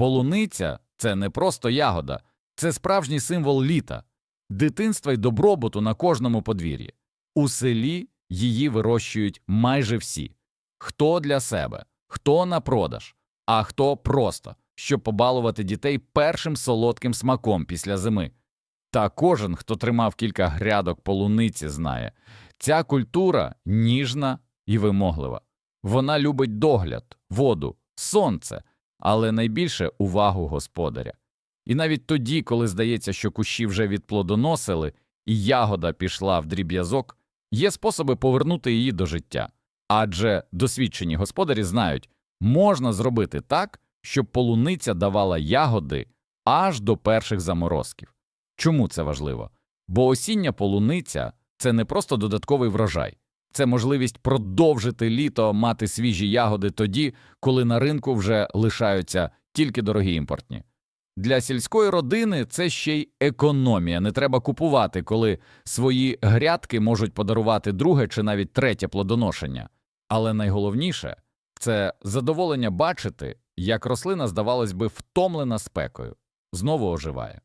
Полуниця це не просто ягода, це справжній символ літа, дитинства й добробуту на кожному подвір'ї. У селі її вирощують майже всі хто для себе, хто на продаж, а хто просто, щоб побалувати дітей першим солодким смаком після зими. Та кожен, хто тримав кілька грядок полуниці, знає ця культура ніжна і вимоглива. Вона любить догляд, воду, сонце, але найбільше увагу господаря. І навіть тоді, коли здається, що кущі вже відплодоносили і ягода пішла в дріб'язок, є способи повернути її до життя. Адже досвідчені господарі знають, можна зробити так, щоб полуниця давала ягоди аж до перших заморозків. Чому це важливо? Бо осіння полуниця це не просто додатковий врожай, це можливість продовжити літо мати свіжі ягоди тоді, коли на ринку вже лишаються тільки дорогі імпортні. Для сільської родини це ще й економія. Не треба купувати, коли свої грядки можуть подарувати друге чи навіть третє плодоношення. Але найголовніше це задоволення бачити, як рослина, здавалось би, втомлена спекою, знову оживає.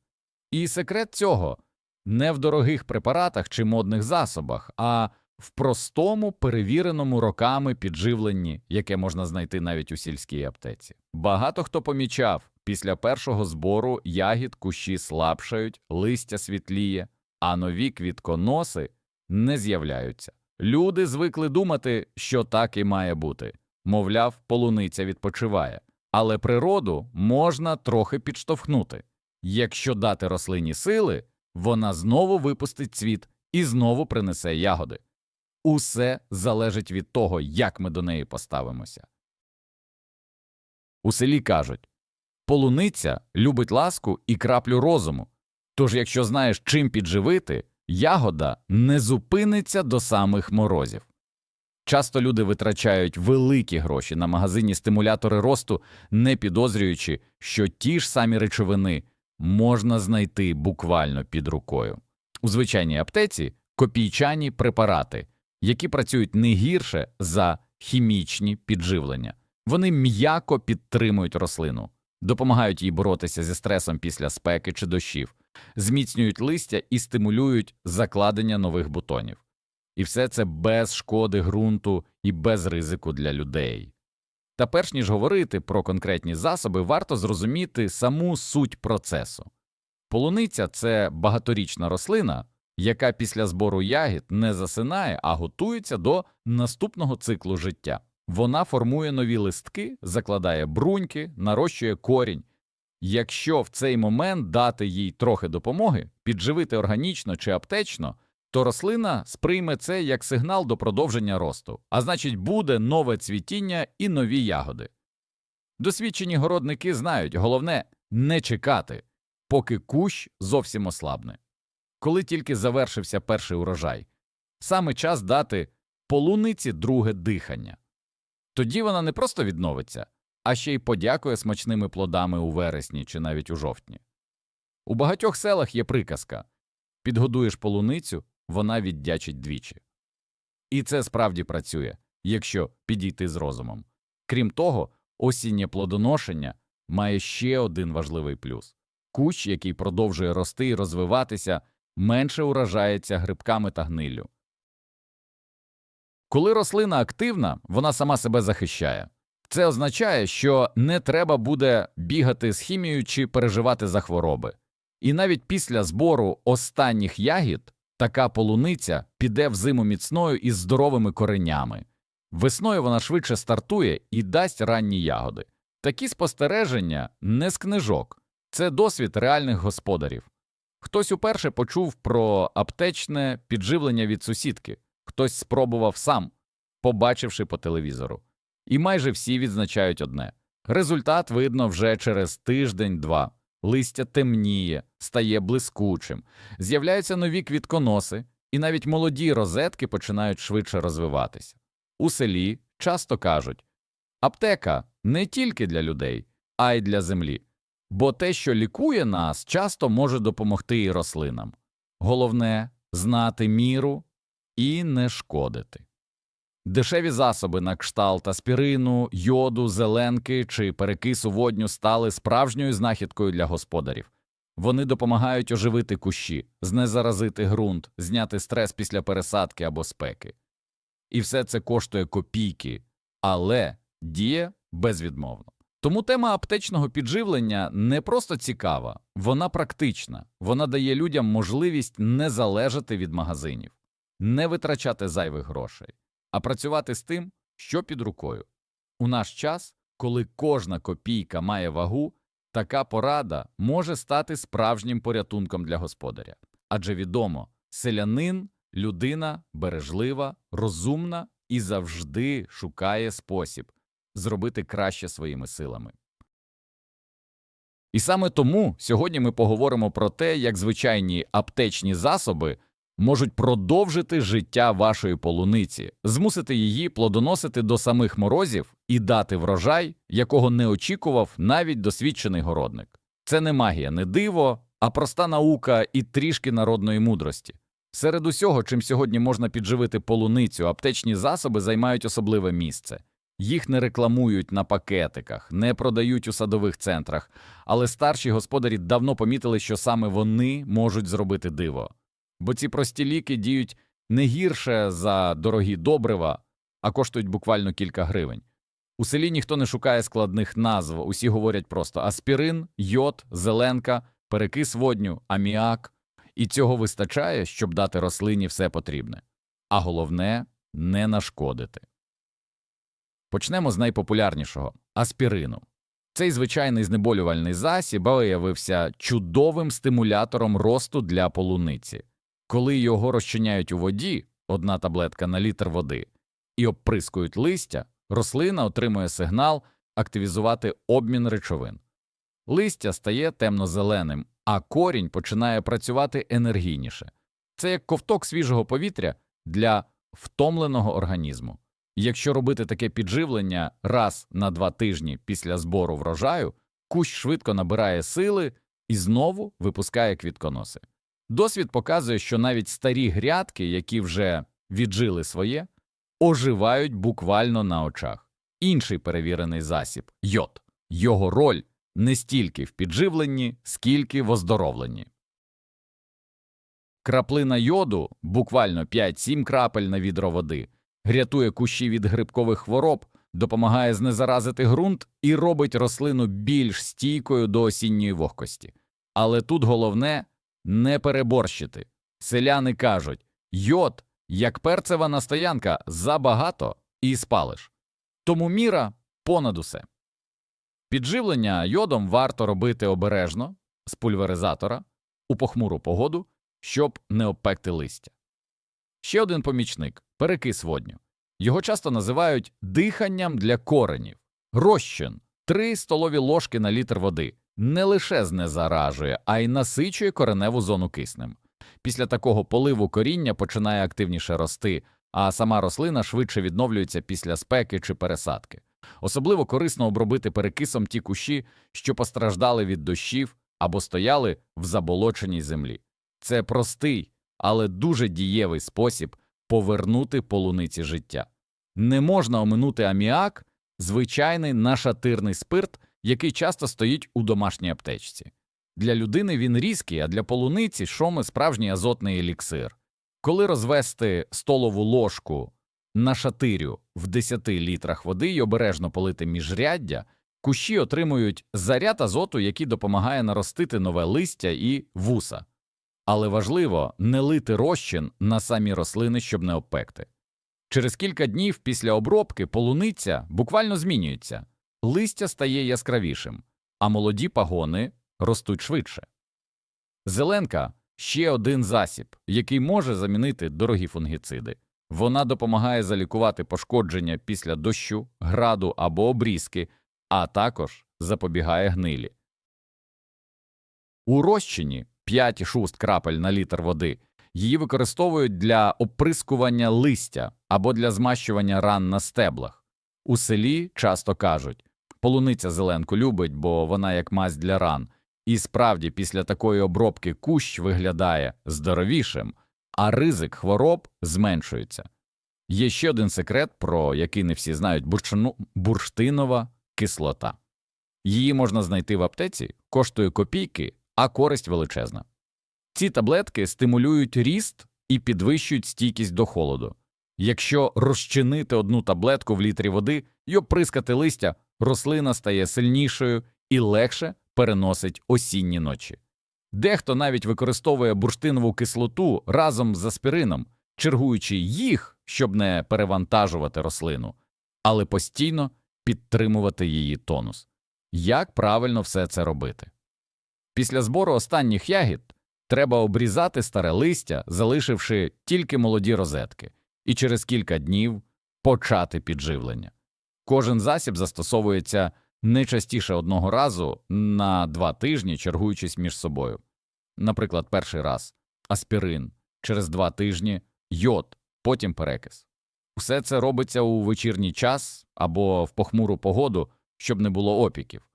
І секрет цього не в дорогих препаратах чи модних засобах, а в простому, перевіреному роками підживленні, яке можна знайти навіть у сільській аптеці. Багато хто помічав, після першого збору ягід кущі слабшають, листя світліє, а нові квітконоси не з'являються. Люди звикли думати, що так і має бути. Мовляв, полуниця відпочиває, але природу можна трохи підштовхнути. Якщо дати рослині сили, вона знову випустить цвіт і знову принесе ягоди. Усе залежить від того, як ми до неї поставимося. У селі кажуть полуниця любить ласку і краплю розуму. Тож, якщо знаєш, чим підживити, ягода не зупиниться до самих морозів. Часто люди витрачають великі гроші на магазинні стимулятори росту, не підозрюючи, що ті ж самі речовини можна знайти буквально під рукою. У звичайній аптеці копійчані препарати, які працюють не гірше за хімічні підживлення. Вони м'яко підтримують рослину, допомагають їй боротися зі стресом після спеки чи дощів, зміцнюють листя і стимулюють закладення нових бутонів. І все це без шкоди ґрунту і без ризику для людей. Та перш ніж говорити про конкретні засоби, варто зрозуміти саму суть процесу. Полуниця це багаторічна рослина, яка після збору ягід не засинає, а готується до наступного циклу життя. Вона формує нові листки, закладає бруньки, нарощує корінь. Якщо в цей момент дати їй трохи допомоги, підживити органічно чи аптечно, то рослина сприйме це як сигнал до продовження росту, а значить, буде нове цвітіння і нові ягоди. Досвідчені городники знають, головне не чекати, поки кущ зовсім ослабне. Коли тільки завершився перший урожай, саме час дати полуниці друге дихання. Тоді вона не просто відновиться, а ще й подякує смачними плодами у вересні чи навіть у жовтні. У багатьох селах є приказка підгодуєш полуницю, вона віддячить двічі. І це справді працює, якщо підійти з розумом. Крім того, осіннє плодоношення має ще один важливий плюс кущ, який продовжує рости і розвиватися, менше уражається грибками та гниллю. Коли рослина активна, вона сама себе захищає. Це означає, що не треба буде бігати з хімією чи переживати за хвороби. І навіть після збору останніх ягід така полуниця піде в зиму міцною із здоровими коренями. Весною вона швидше стартує і дасть ранні ягоди. Такі спостереження не з книжок, це досвід реальних господарів. Хтось уперше почув про аптечне підживлення від сусідки, хтось спробував сам, побачивши по телевізору. І майже всі відзначають одне результат видно вже через тиждень-два. Листя темніє, стає блискучим, з'являються нові квітконоси, і навіть молоді розетки починають швидше розвиватися. У селі часто кажуть аптека не тільки для людей, а й для землі, бо те, що лікує нас, часто може допомогти і рослинам. Головне знати міру і не шкодити. Дешеві засоби на кшталт аспірину, йоду, зеленки чи перекису водню стали справжньою знахідкою для господарів. Вони допомагають оживити кущі, знезаразити ґрунт, зняти стрес після пересадки або спеки. І все це коштує копійки, але діє безвідмовно. Тому тема аптечного підживлення не просто цікава, вона практична, вона дає людям можливість не залежати від магазинів, не витрачати зайвих грошей, а працювати з тим, що під рукою. У наш час, коли кожна копійка має вагу, така порада може стати справжнім порятунком для господаря. Адже відомо, селянин людина бережлива, розумна і завжди шукає спосіб зробити краще своїми силами. І саме тому сьогодні ми поговоримо про те, як звичайні аптечні засоби можуть продовжити життя вашої полуниці, змусити її плодоносити до самих морозів і дати врожай, якого не очікував навіть досвідчений городник. Це не магія, не диво, а проста наука і трішки народної мудрості. Серед усього, чим сьогодні можна підживити полуницю, аптечні засоби займають особливе місце. Їх не рекламують на пакетиках, не продають у садових центрах, але старші господарі давно помітили, що саме вони можуть зробити диво. Бо ці прості ліки діють не гірше за дорогі добрива, а коштують буквально кілька гривень. У селі ніхто не шукає складних назв, усі говорять просто аспірин, йод, зеленка, перекис водню, аміак. І цього вистачає, щоб дати рослині все потрібне. А головне не нашкодити. Почнемо з найпопулярнішого аспірину. Цей звичайний знеболювальний засіб виявився чудовим стимулятором росту для полуниці. Коли його розчиняють у воді, одна таблетка на літр води, і обприскують листя, рослина отримує сигнал активізувати обмін речовин. Листя стає темно-зеленим, а корінь починає працювати енергійніше. Це як ковток свіжого повітря для втомленого організму. Якщо робити таке підживлення раз на два тижні після збору врожаю, кущ швидко набирає сили і знову випускає квітконоси. Досвід показує, що навіть старі грядки, які вже віджили своє, оживають буквально на очах. Інший перевірений засіб йод. Його роль не стільки в підживленні, скільки в оздоровленні. Краплина йоду, буквально 5-7 крапель на відро води, рятує кущі від грибкових хвороб, допомагає знезаразити ґрунт і робить рослину більш стійкою до осінньої вогкості. Але тут головне не переборщити. Селяни кажуть йод, як перцева настоянка, забагато і спалиш. Тому міра понад усе. Підживлення йодом варто робити обережно з пульверизатора у похмуру погоду, щоб не обпекти листя. Ще один помічник перекис водню. Його часто називають диханням для коренів. Розчин 3 столові ложки на літр води не лише знезаражує, а й насичує кореневу зону киснем. Після такого поливу коріння починає активніше рости, а сама рослина швидше відновлюється після спеки чи пересадки. Особливо корисно обробити перекисом ті кущі, що постраждали від дощів або стояли в заболоченій землі. Це простий, але дуже дієвий спосіб повернути полуниці життя. Не можна оминути аміак, звичайний нашатирний спирт, який часто стоїть у домашній аптечці. Для людини він різкий, а для полуниці шоми справжній азотний еліксир. Коли розвести столову ложку на шатирю в 10 літрах води і обережно полити міжряддя, кущі отримують заряд азоту, який допомагає наростити нове листя і вуса. Але важливо не лити розчин на самі рослини, щоб не обпекти. Через кілька днів після обробки полуниця буквально змінюється, листя стає яскравішим, а молоді пагони ростуть швидше. Зеленка ще один засіб, який може замінити дорогі фунгіциди. Вона допомагає залікувати пошкодження після дощу, граду або обрізки, а також запобігає гнилі. У розчині 5-6 крапель на літр води її використовують для оприскування листя або для змащування ран на стеблах. У селі часто кажуть полуниця зеленку любить, бо вона як мазь для ран. І справді, після такої обробки кущ виглядає здоровішим, а ризик хвороб зменшується. Є ще один секрет, про який не всі знають бурштину, бурштинова кислота. Її можна знайти в аптеці, коштує копійки, а користь величезна. Ці таблетки стимулюють ріст і підвищують стійкість до холоду. Якщо розчинити одну таблетку в літрі води й оприскати листя, рослина стає сильнішою і легше переносить осінні ночі. Дехто навіть використовує бурштинову кислоту разом з аспирином, чергуючи їх, щоб не перевантажувати рослину, але постійно підтримувати її тонус. Як правильно все це робити? Після збору останніх ягід треба обрізати старе листя, залишивши тільки молоді розетки, і через кілька днів почати підживлення. Кожен засіб застосовується не частіше одного разу на два тижні, чергуючись між собою. Наприклад, перший раз аспірин, через два тижні йод, потім перекис. Все це робиться у вечірній час або в похмуру погоду, щоб не було опіків.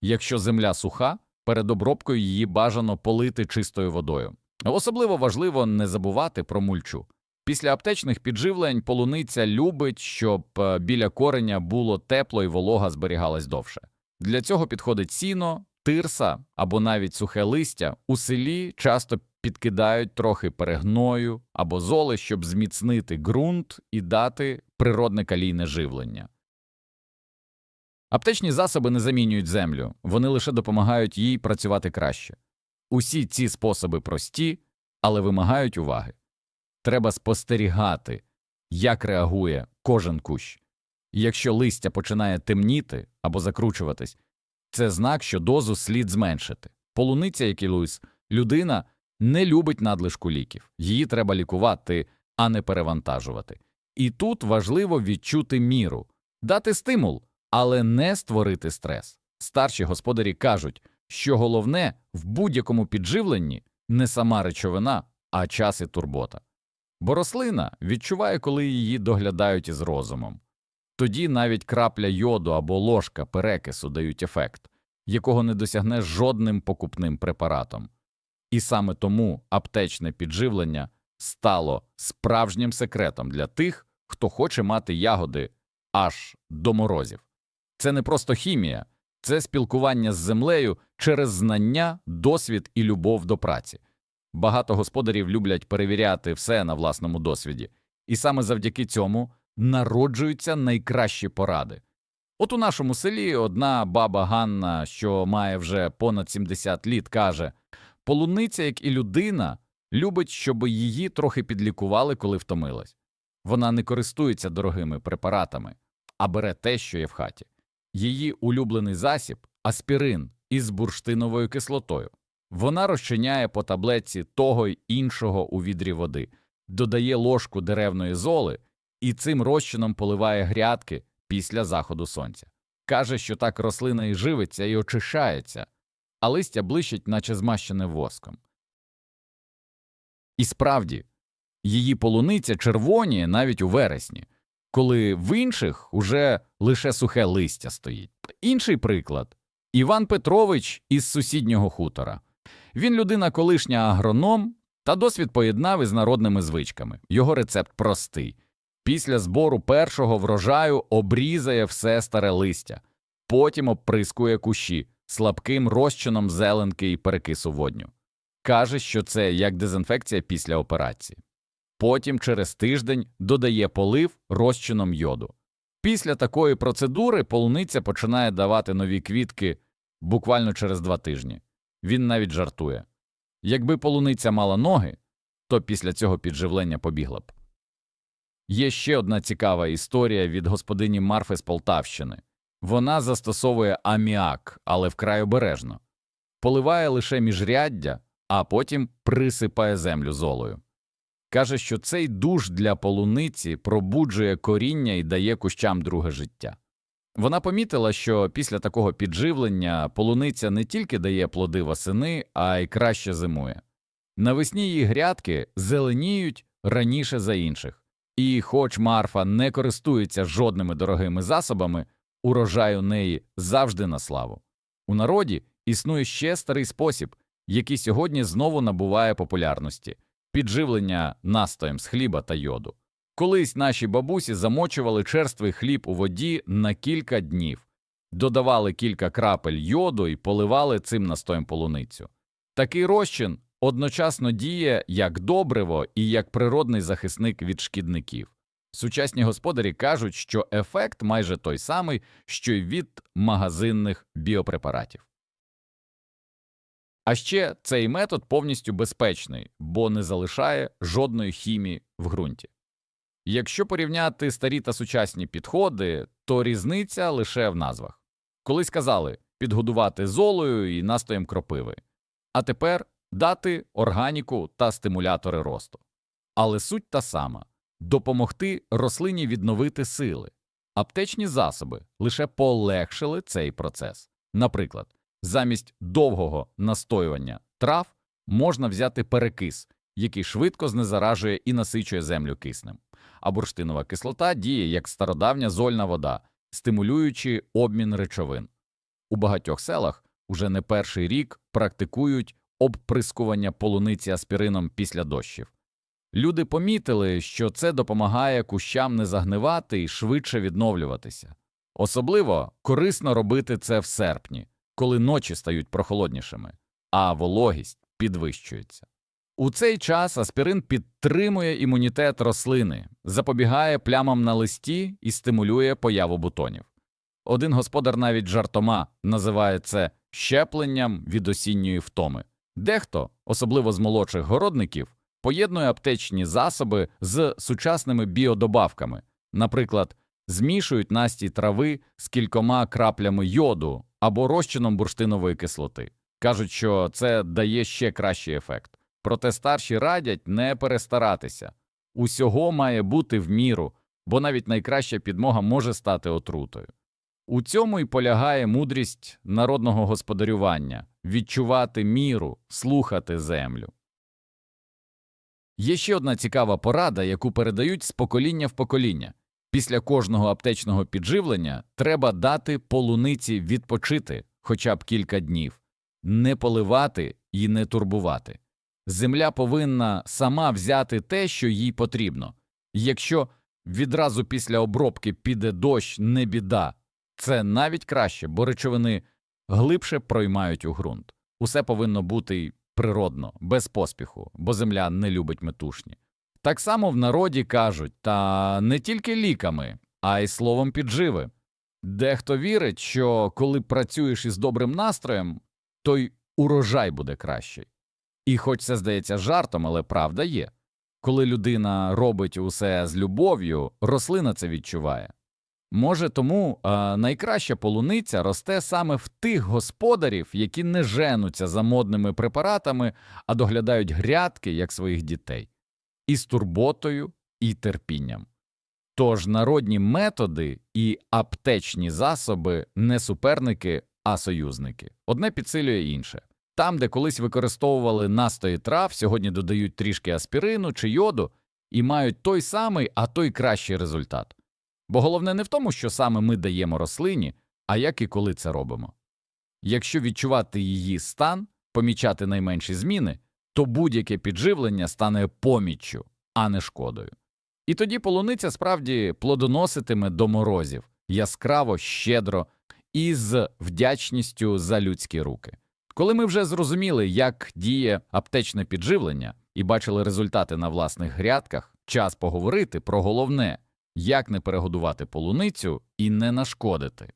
Якщо земля суха, перед обробкою її бажано полити чистою водою. Особливо важливо не забувати про мульчу. Після аптечних підживлень полуниця любить, щоб е, біля кореня було тепло і волога зберігалась довше. Для цього підходить сіно, тирса або навіть сухе листя. У селі часто підкидають трохи перегною або золи, щоб зміцнити ґрунт і дати природне калійне живлення. Аптечні засоби не замінюють землю, вони лише допомагають їй працювати краще. Усі ці способи прості, але вимагають уваги. Треба спостерігати, як реагує кожен кущ. І Якщо листя починає темніти або закручуватись, це знак, що дозу слід зменшити. Полуниця, як і Луїс, людина не любить надлишку ліків, її треба лікувати, а не перевантажувати. І тут важливо відчути міру, дати стимул, але не створити стрес. Старші господарі кажуть, що головне в будь-якому підживленні не сама речовина, а час і турбота. Бо рослина відчуває, коли її доглядають із розумом. Тоді навіть крапля йоду або ложка перекису дають ефект, якого не досягне жодним покупним препаратом. І саме тому аптечне підживлення стало справжнім секретом для тих, хто хоче мати ягоди аж до морозів. Це не просто хімія, це спілкування з землею через знання, досвід і любов до праці. Багато господарів люблять перевіряти все на власному досвіді, і саме завдяки цьому народжуються найкращі поради. От у нашому селі одна баба Ганна, що має вже понад 70 літ, каже полуниця, як і людина, любить, щоб її трохи підлікували, коли втомилась. Вона не користується дорогими препаратами, а бере те, що є в хаті. Її улюблений засіб аспірин із бурштиновою кислотою. Вона розчиняє по таблетці того й іншого у відрі води, додає ложку деревної золи і цим розчином поливає грядки після заходу сонця. Каже, що так рослина і живиться, і очищається, а листя блищить, наче змащене воском. І справді, її полуниця червоніє навіть у вересні, коли в інших уже лише сухе листя стоїть. Інший приклад Іван Петрович із сусіднього хутора. Він людина колишня агроном та досвід поєднав із народними звичками. Його рецепт простий. Після збору першого врожаю обрізає все старе листя, потім обприскує кущі слабким розчином зеленки і перекису водню. Каже, що це як дезінфекція після операції. Потім через тиждень додає полив розчином йоду. Після такої процедури полуниця починає давати нові квітки буквально через два тижні. Він навіть жартує якби полуниця мала ноги, то після цього підживлення побігла б. Є ще одна цікава історія від господині Марфи з Полтавщини. Вона застосовує аміак, але вкрай обережно, поливає лише міжряддя, а потім присипає землю золою. Каже, що цей душ для полуниці пробуджує коріння і дає кущам друге життя. Вона помітила, що після такого підживлення полуниця не тільки дає плоди восени, а й краще зимує. Навесні її грядки зеленіють раніше за інших. І, хоч Марфа не користується жодними дорогими засобами, урожай у неї завжди на славу. У народі існує ще старий спосіб, який сьогодні знову набуває популярності підживлення настоєм з хліба та йоду. Колись наші бабусі замочували черствий хліб у воді на кілька днів, додавали кілька крапель йоду і поливали цим настоєм полуницю. Такий розчин одночасно діє як добриво і як природний захисник від шкідників. Сучасні господарі кажуть, що ефект майже той самий, що й від магазинних біопрепаратів. А ще цей метод повністю безпечний, бо не залишає жодної хімії в ґрунті. Якщо порівняти старі та сучасні підходи, то різниця лише в назвах. Колись казали підгодувати золою і настоєм кропиви, а тепер дати органіку та стимулятори росту. Але суть та сама допомогти рослині відновити сили. Аптечні засоби лише полегшили цей процес. Наприклад, замість довгого настоювання трав можна взяти перекис, який швидко знезаражує і насичує землю киснем. А бурштинова кислота діє як стародавня зольна вода, стимулюючи обмін речовин. У багатьох селах уже не перший рік практикують обприскування полуниці аспірином після дощів. Люди помітили, що це допомагає кущам не загнивати і швидше відновлюватися. Особливо корисно робити це в серпні, коли ночі стають прохолоднішими, а вологість підвищується. У цей час аспірин підтримує імунітет рослини, запобігає плямам на листі і стимулює появу бутонів. Один господар навіть жартома називає це щепленням від осінньої втоми. Дехто, особливо з молодших городників, поєднує аптечні засоби з сучасними біодобавками, наприклад, змішують настій трави з кількома краплями йоду або розчином бурштинової кислоти. Кажуть, що це дає ще кращий ефект. Проте старші радять не перестаратися. Усього має бути в міру, бо навіть найкраща підмога може стати отрутою. У цьому й полягає мудрість народного господарювання відчувати міру, слухати землю. Є ще одна цікава порада, яку передають з покоління в покоління. Після кожного аптечного підживлення треба дати полуниці відпочити хоча б кілька днів, не поливати і не турбувати. Земля повинна сама взяти те, що їй потрібно. Якщо відразу після обробки піде дощ, не біда, це навіть краще, бо речовини глибше проймають у ґрунт. Усе повинно бути природно, без поспіху, бо земля не любить метушні. Так само в народі кажуть, та не тільки ліками, а й словом підживи. Дехто вірить, що коли працюєш із добрим настроєм, то й урожай буде кращий. І хоч це здається жартом, але правда є. Коли людина робить усе з любов'ю, рослина це відчуває. Може, тому а, найкраща полуниця росте саме в тих господарів, які не женуться за модними препаратами, а доглядають грядки як своїх дітей, і з турботою, і терпінням. Тож народні методи і аптечні засоби не суперники, а союзники. Одне підсилює інше. Там, де колись використовували настої трав, сьогодні додають трішки аспірину чи йоду і мають той самий, а той кращий результат. Бо головне не в тому, що саме ми даємо рослині, а як і коли це робимо. Якщо відчувати її стан, помічати найменші зміни, то будь-яке підживлення стане поміччю, а не шкодою. І тоді полуниця справді плодоноситиме до морозів яскраво, щедро і з вдячністю за людські руки. Коли ми вже зрозуміли, як діє аптечне підживлення і бачили результати на власних грядках, час поговорити про головне як не перегодувати полуницю і не нашкодити.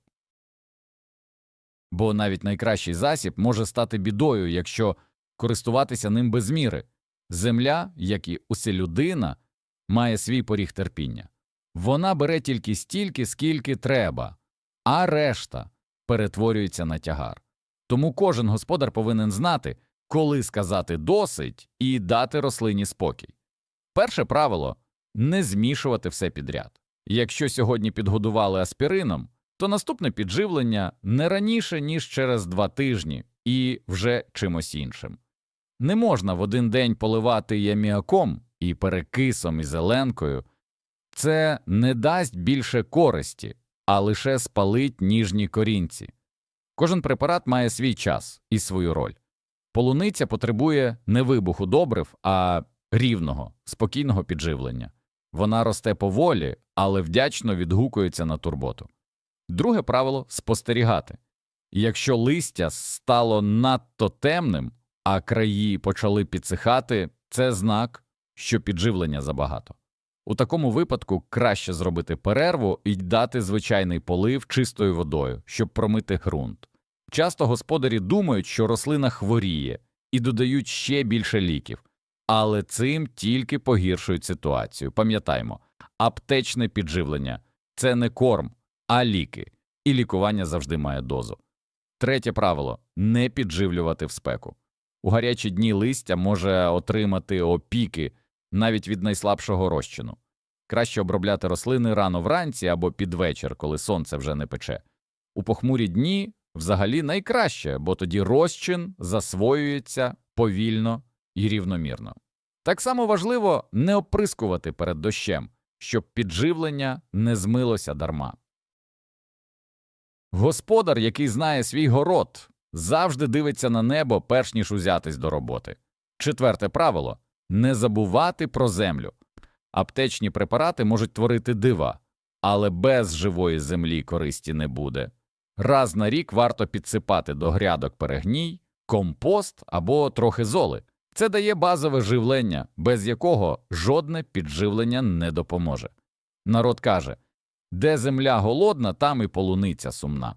Бо навіть найкращий засіб може стати бідою, якщо користуватися ним без міри. Земля, як і уся людина, має свій поріг терпіння. Вона бере тільки стільки, скільки треба, а решта перетворюється на тягар. Тому кожен господар повинен знати, коли сказати досить і дати рослині спокій. Перше правило не змішувати все підряд. Якщо сьогодні підгодували аспірином, то наступне підживлення не раніше, ніж через два тижні і вже чимось іншим. Не можна в один день поливати і і перекисом, і зеленкою, це не дасть більше користі, а лише спалить ніжні корінці. Кожен препарат має свій час і свою роль. Полуниця потребує не вибуху добрив, а рівного, спокійного підживлення. Вона росте поволі, але вдячно відгукується на турботу. Друге правило спостерігати. Якщо листя стало надто темним, а краї почали підсихати, це знак, що підживлення забагато. У такому випадку краще зробити перерву і дати звичайний полив чистою водою, щоб промити ґрунт. Часто господарі думають, що рослина хворіє і додають ще більше ліків, але цим тільки погіршують ситуацію. Пам'ятаймо, аптечне підживлення це не корм, а ліки, і лікування завжди має дозу. Третє правило не підживлювати в спеку. У гарячі дні листя може отримати опіки навіть від найслабшого розчину. Краще обробляти рослини рано вранці або під вечір, коли сонце вже не пече. У похмурі дні взагалі найкраще, бо тоді розчин засвоюється повільно і рівномірно. Так само важливо не оприскувати перед дощем, щоб підживлення не змилося дарма. Господар, який знає свій город, завжди дивиться на небо, перш ніж узятись до роботи. Четверте правило не забувати про землю. Аптечні препарати можуть творити дива, але без живої землі користі не буде. Раз на рік варто підсипати до грядок перегній, компост або трохи золи. Це дає базове живлення, без якого жодне підживлення не допоможе. Народ каже де земля голодна, там і полуниця сумна.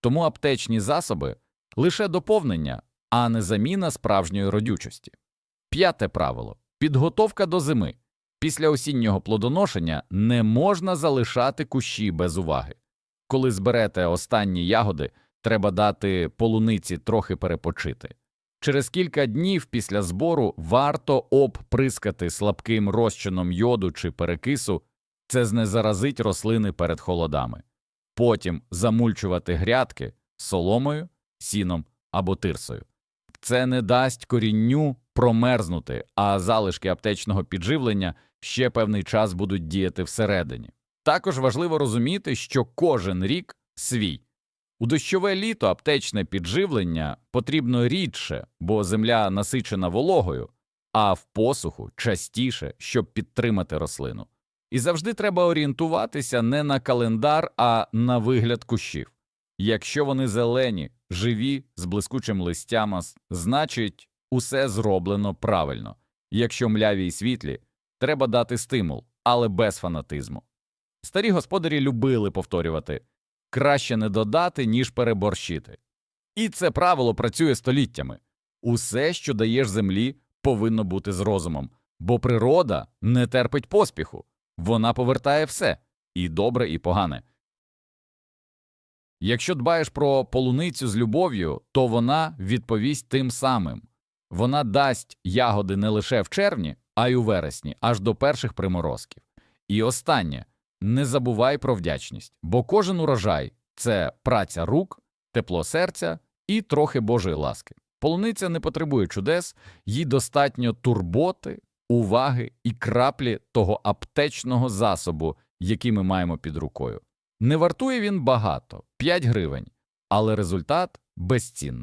Тому аптечні засоби лише доповнення, а не заміна справжньої родючості. П'яте правило підготовка до зими. Після осіннього плодоношення не можна залишати кущі без уваги. Коли зберете останні ягоди, треба дати полуниці трохи перепочити. Через кілька днів після збору варто обприскати слабким розчином йоду чи перекису, це знезаразить рослини перед холодами. Потім замульчувати грядки соломою, сіном або тирсою. Це не дасть корінню промерзнути, а залишки аптечного підживлення ще певний час будуть діяти всередині. Також важливо розуміти, що кожен рік свій. У дощове літо аптечне підживлення потрібно рідше, бо земля насичена вологою, а в посуху частіше, щоб підтримати рослину. І завжди треба орієнтуватися не на календар, а на вигляд кущів. Якщо вони зелені, живі, з блискучим листями, значить усе зроблено правильно. Якщо мляві й світлі, треба дати стимул, але без фанатизму. Старі господарі любили повторювати краще не додати, ніж переборщити. І це правило працює століттями. Усе, що даєш землі, повинно бути з розумом, бо природа не терпить поспіху, вона повертає все і добре, і погане. Якщо дбаєш про полуницю з любов'ю, то вона відповість тим самим. Вона дасть ягоди не лише в червні, а й у вересні, аж до перших приморозків. І останнє не забувай про вдячність, бо кожен урожай це праця рук, тепло серця і трохи Божої ласки. Полуниця не потребує чудес, їй достатньо турботи, уваги і краплі того аптечного засобу, який ми маємо під рукою. Не вартує він багато 5 гривень, але результат безцінний.